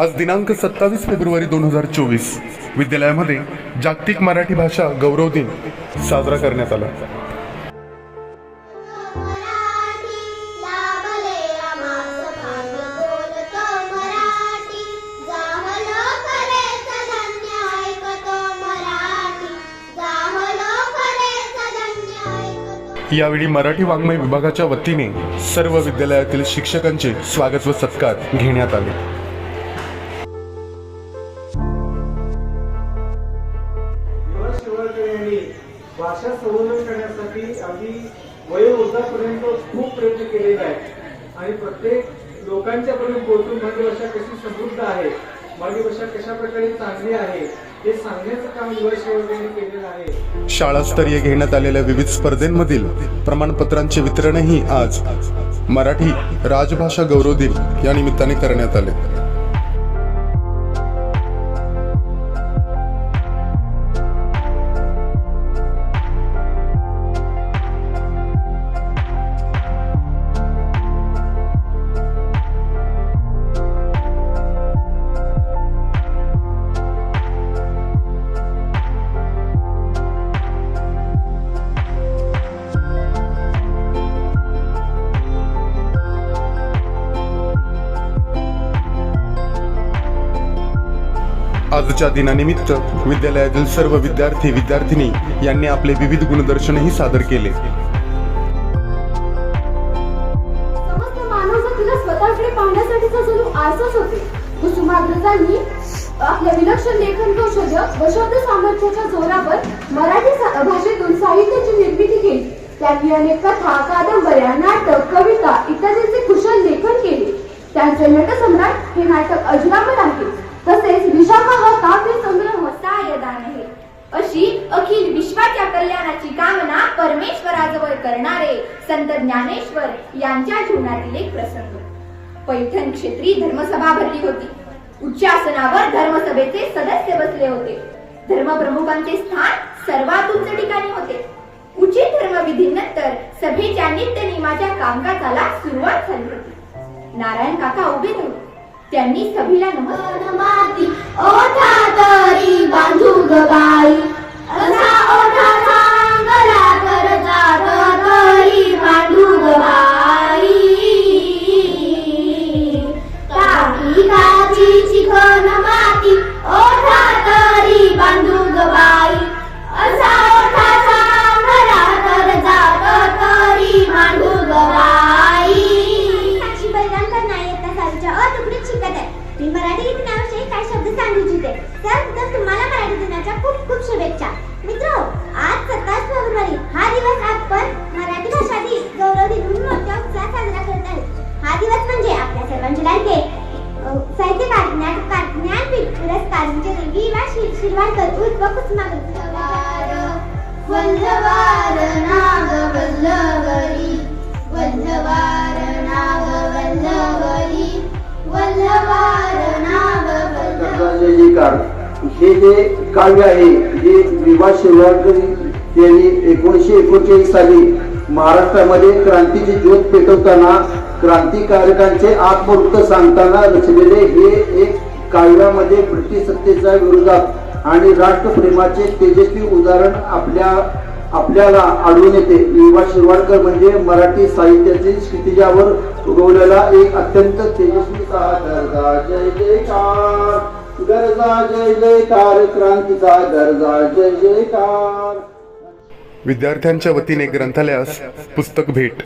आज दिनांक सत्तावीस फेब्रुवारी दोन हजार चोवीस. विद्यालयामध्ये जागतिक मराठी भाषा गौरव दिन साजरा करण्यात आला. यावेळी मराठी वाङ्मय विभागाच्या वतीने सर्व विद्यालयातील शिक्षकांचे स्वागत व सत्कार घेण्यात आले. भाषा संवर्धन करण्यासाठी आम्ही वयोवृद्धापर्यंत खूप प्रयत्न केलेला आहे आणि प्रत्येक लोकांच्या पर्यंत पोहोचून माझी भाषा कशी समृद्ध आहे माझी भाषा कशा प्रकारे चांगली आहे हे सांगण्याचं आहे. शाळास्तरीय घेण्यात आलेल्या विविध स्पर्धेंमधील प्रमाणपत्रांचे वितरणही आज मराठी राजभाषा गौरव दिन या निमित्ताने करण्यात आले. आजच्या दिनानिमित्त विद्यालयातील सर्व विद्यार्थी विद्यार्थिनी यांनी आपले विविध गुणदर्शनही सादर केले. आपल्या विलक्षण लेखन कौशल्य व शब्द सामर्थ्याच्या जोरावर मराठी भाषेतून साहित्याची निर्मिती केली. त्यांनी अनेक कथा कादंबऱ्या नाटक कविता इत्यादींचे कुशल लेखन केले. त्यांचे नटसम्राट हे नाटक अजरामर आहे तसेच विशाखा हा काव्य संग्रह सायदान आहे. अशी अखिल विश्वाच्या कल्याणाची कामना परमेश्वराजवळ करणारे संत ज्ञानेश्वर यांच्या जीवनातील एक प्रसंग. पैठण क्षेत्री धर्मसभा भरली होती. उच्चासनावर धर्मसभेचे सदस्य बसले होते. धर्मप्रमुखांचे स्थान सर्वात उंच ठिकाणी होते. उचित धर्मविधीनंतर सभेच्या नित्य नियमाच्या कामकाजाला सुरुवात झाली होती. नारायण काका उभे राहिले त्यांनी सभीला नमस्कार ओठा तरी बांधू ग बाई. असा ओठा पुरस्कार विजेते वि वा शिर- शिरवाडकर उर्फ कुसुमाग्रज वल्लवार नाग वल्लवरी वल्लवार नाग वल्लवरी वल्लवार नाग वल्लवरी हे जे काव्य आहे जे विवा शिरवाडकर यांनी एकोणीसशे एकोणचाळीस साली महाराष्ट्रामध्ये क्रांतीची ज्योत पेटवताना क्रांतिकारकांचे आत्मवृत्त सांगताना रचलेले हे एक काव्यामध्ये ब्रिटिश सत्तेच्या विरोधात आणि राष्ट्रप्रेमाचे तेजस्वी उदाहरण आपल्या आपल्याला आढळून येते. विवा शिरवाडकर म्हणजे मराठी साहित्याचे क्षितिजावर उगवलेला एक अत्यंत तेजस्वी गरजा जय जयकार गरजा जय जयकार क्रांतीचा गरजा जय जयकार. विद्यार्थ्यांच्या वतीने ग्रंथालयास पुस्तक भेट.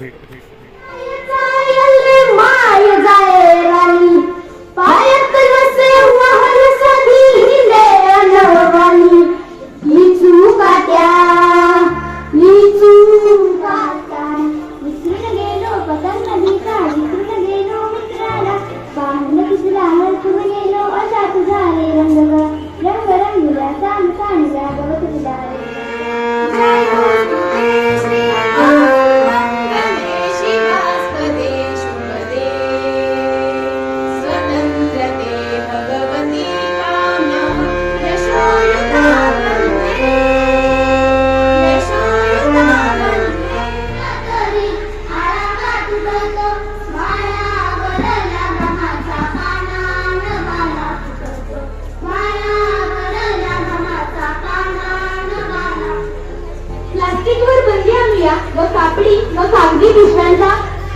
पिशव्या व कापडी व कागदी पिशव्यांचा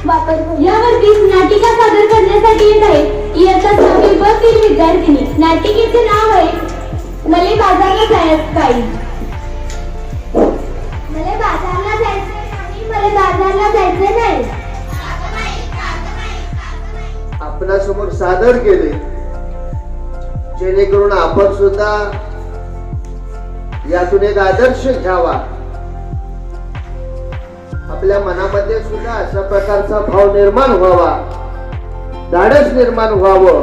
वापर यावरती नाटिका सादर करण्यासाठी येत आहे. इयत्ता सहावी ब तीन विद्यार्थिनी. नाटिकेचे नाव आहे मले बाजारला जायचं काही. मले बाजारला जायचं नाही मला बाजारला जायचं नाही. आपणासमोर सादर केले. जेणेकरून आपण सुद्धा यातून एक आदर्श घ्यावा. आपल्या मनामध्ये सुद्धा अशा प्रकारचा भाव निर्माण व्हावा. धाडस निर्माण व्हावं.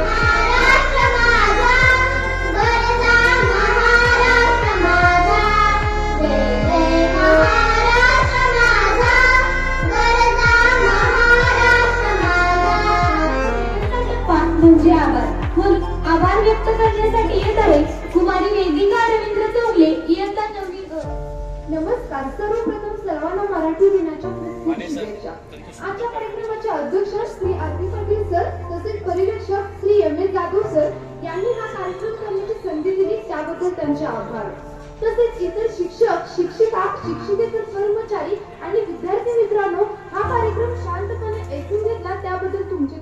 महाराष्ट्र माझा गरजा महाराष्ट्र माझा. जय जय महाराष्ट्र माझा गरजा महाराष्ट्र माझा. म्हणजे आभार व्यक्त नमस्कार. सर्वप्रथम सर्वांना मराठी दिनाच्या हार्दिक शुभेच्छा. आजच्या कार्यक्रमाच्या अध्यक्ष श्री आरती पाटील सर तसेच परिवेक्षक Shri M S Jadhav sir यांनी हा कार्यक्रम करण्याची संधी दिली त्याबद्दल त्यांचे आभार. तसेच इतर शिक्षक शिक्षिका शिक्षिकेतर कर्मचारी आणि विद्यार्थी मित्रांनो हा कार्यक्रम शांतपणे ऐकून घेतला त्याबद्दल तुमचे